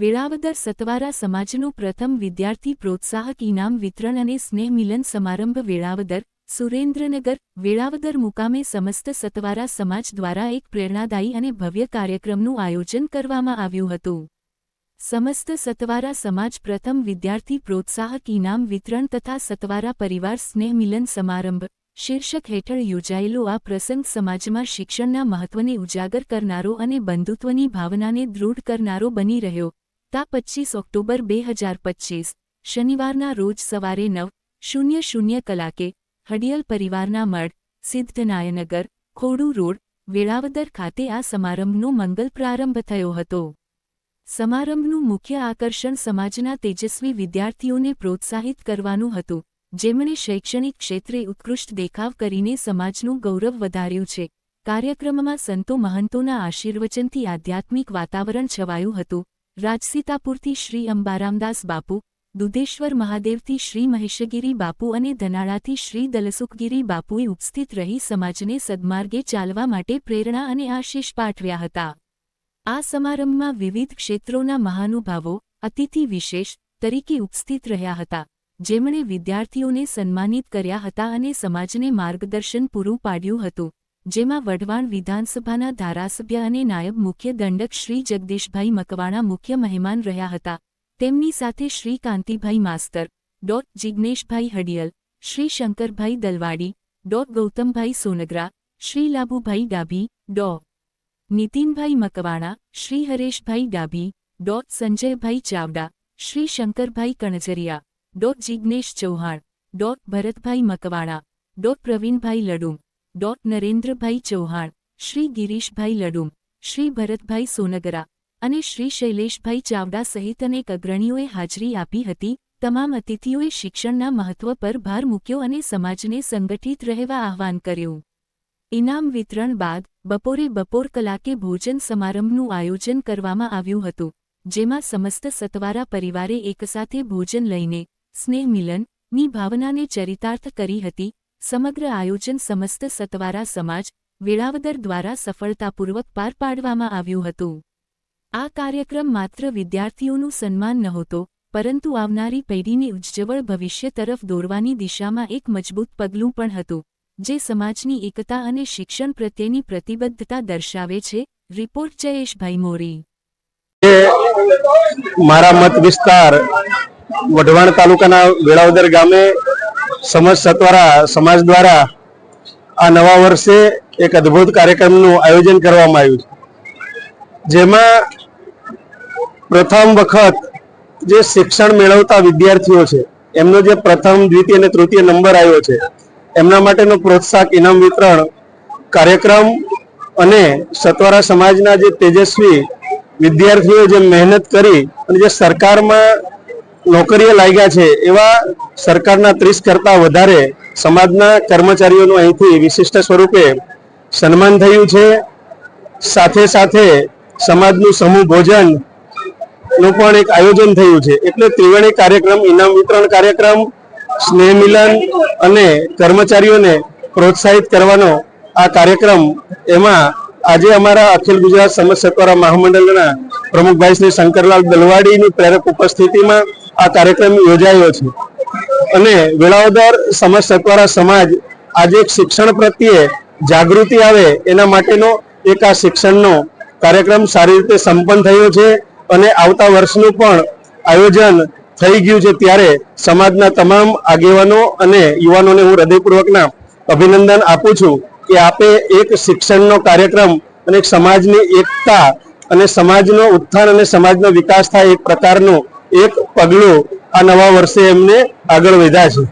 વેળાવદર સતવારા સમાજનું પ્રથમ વિદ્યાર્થી પ્રોત્સાહક ઇનામ વિતરણ અને સ્નેહ મિલન સમારંભ વેળાવદર, સુરેન્દ્રનગર, વેળાવદર મુકામે સમસ્ત સતવારા સમાજ દ્વારા એક પ્રેરણાદાયી અને ભવ્ય કાર્યક્રમનું આયોજન કરવામાં આવ્યું હતું. સમસ્ત સતવારા સમાજ પ્રથમ વિદ્યાર્થી પ્રોત્સાહક ઇનામ વિતરણ તથા સતવારા પરિવાર સ્નેહ મિલન સમારંભ શીર્ષક હેઠળ યોજાયેલો આ પ્રસંગ સમાજમાં શિક્ષણના મહત્વને ઉજાગર કરનારો અને બંધુત્વની ભાવનાને દૃઢ કરનારો બની રહ્યો. તા પચ્ચીસ ઓક્ટોબર બે હજાર પચ્ચીસ શનિવારના રોજ સવારે નવ શૂન્ય શૂન્ય કલાકે હડિયલ પરિવારના મઢ, સિદ્ધનાયનગર, ખોડુ રોડ, વેળાવદર ખાતે આ સમારંભનો મંગલ પ્રારંભ થયો હતો. સમારંભનું મુખ્ય આકર્ષણ સમાજના તેજસ્વી વિદ્યાર્થીઓને પ્રોત્સાહિત કરવાનું હતું, જેમણે શૈક્ષણિક ક્ષેત્રે ઉત્કૃષ્ટ દેખાવ કરીને સમાજનું ગૌરવ વધાર્યું છે. કાર્યક્રમમાં સંતો મહંતોના આશીર્વચનથી આધ્યાત્મિક વાતાવરણ છવાયું હતું. રાજસીતાપુરથી શ્રી અંબારામદાસ બાપુ, દુધેશ્વર મહાદેવથી શ્રી મહેશગીરી બાપુ અને ધનાળાથી શ્રી દલસુખગીરી બાપુએ ઉપસ્થિત રહી સમાજને સદમાર્ગે ચાલવા માટે પ્રેરણા અને આશીષ પાઠવ્યા હતા. આ સમારંભમાં વિવિધ ક્ષેત્રોના મહાનુભાવો, અતિથિ વિશેષ તરીકે ઉપસ્થિત રહ્યા હતા, જેમણે વિદ્યાર્થીઓને સન્માનિત કર્યા હતા અને સમાજને માર્ગદર્શન પૂરું પાડ્યું હતું. જેમાં વઢવાણ વિધાનસભાના ધારાસભ્ય અને નાયબ મુખ્ય દંડક શ્રી જગદીશભાઈ મકવાણા મુખ્ય મહેમાન રહ્યા હતા. તેમની સાથે શ્રી કાંતિભાઈ માસ્તર, ડોટ જિજ્ઞેશભાઈ હડિયલ, શ્રી શંકરભાઈ દલવાડી, ડોટ ગૌતમભાઈ સોનગરા, શ્રી લાભુભાઈ ડાભી, ડો. Nitinbhai Makwana, Shri Hareshbhai Dabhi dot Sanjaybhai Chavda, Shri Shankarbhai Kanjariya dot Jignesh Chauhan dot Bharatbhai Makwana dot Pravinbhai Ladum dot Narendrabhai Chauhan Shri Girishbhai Ladum Shri Bharatbhai Songara અને શ્રી શૈલેષભાઈ ચાવડા સહિત અનેક અગ્રણીઓએ હાજરી આપી હતી. તમામ અતિથિઓએ શિક્ષણના મહત્વ પર ભાર મૂક્યો અને સમાજને સંગઠિત રહેવા આહ્વાન કર્યું. ઇનામ વિતરણ બાદ બપોરે બપોર કલાકે ભોજન સમારંભનું આયોજન કરવામાં આવ્યું હતું, જેમાં સમસ્ત સતવારા પરિવારે એકસાથે ભોજન લઈને સ્નેહ મિલન ભાવનાને ચરિતાર્થ કરી હતી. સમગ્ર આયોજન સમસ્ત સતવારા સમાજ, વેળાવદર દ્વારા સફળતાપૂર્વક પાર પાડવામાં આવ્યું હતું. આ કાર્યક્રમ માત્ર વિદ્યાર્થીઓનું સન્માન નહોતો, પરંતુ આવનારી પેઢીને ઉજ્જવળ ભવિષ્ય તરફ દોરવાની દિશામાં એક મજબૂત પગલું પણ હતું, જે સમાજની એકતા અને શિક્ષણ પ્રત્યેની પ્રતિબદ્ધતા દર્શાવે છે, રિપોર્ટ જયેશભાઈ મોરી. મારા મત વિસ્તાર વઢવાણ તાલુકાના વેળાવદર ગામે સમાજ સત્વારા સમાજ દ્વારા આ નવા વર્ષે એક અદ્ભુત કાર્યક્રમનું આયોજન કરવામાં આવ્યું જેમાં પ્રથમ વખત જે શિક્ષણ મેળવતા વિદ્યાર્થીઓ છે, એમનો જે પ્રથમ, દ્વિતીય અને તૃતીય નંબર આવ્યો છે, એમના માટેનો પ્રોત્સાહક, ઇનામ વિતરણ કાર્યક્રમ અને સત્વારા સમાજના જે તેજસ્વી વિદ્યાર્થીઓ જે મહેનત કરી અને જે સરકારમાં નોકરીએ લાગ્યા છે, એવા સરકારના ત્રીસ કરતા વધારે સમાજના કર્મચારીઓનું અહીંથી વિશિષ્ટ સ્વરૂપે સન્માન થયું છે. સાથે સાથે સમાજનું સમૂહ ભોજનનું પણ એક આયોજન થયું છે. એટલે ત્રિવેણી કાર્યક્રમ, ઇનામ વિતરણ કાર્યક્રમ, સ્નેહ મિલન અને કર્મચારીઓને પ્રોત્સાહિત કરવાનો આ કાર્યક્રમ એમાં આજે અમારા અખિલ ગુજરાત સમાજ સત્વારા મહામંડળના પ્રમુખભાઈ શ્રી શંકરલાલ દલવાડીની પ્રેરક ઉપસ્થિતિમાં આ કાર્યક્રમ યોજાયો છે. અને વેળાવદર સમાજ સત્વારા સમાજ આજે શિક્ષણ પ્રત્યે જાગૃતિ આવે એના માટેનો એક આ શિક્ષણનો કાર્યક્રમ સારી રીતે સંપન્ન થયો છે અને આવતા વર્ષનું પણ આયોજન થઈ ગયું છે ત્યારે સમાજના તમામ આગેવાનો અને યુવાનોને હું હૃદયપૂર્વકના અભિનંદન આપું છું કે આપે એક શિક્ષણનો કાર્યક્રમ અને સમાજની એકતા અને સમાજનો ઉત્થાન અને સમાજનો વિકાસ થાય એક પ્રકારનું એક પગલું આ નવા વર્ષે એમને આગળ વધ્યા છે.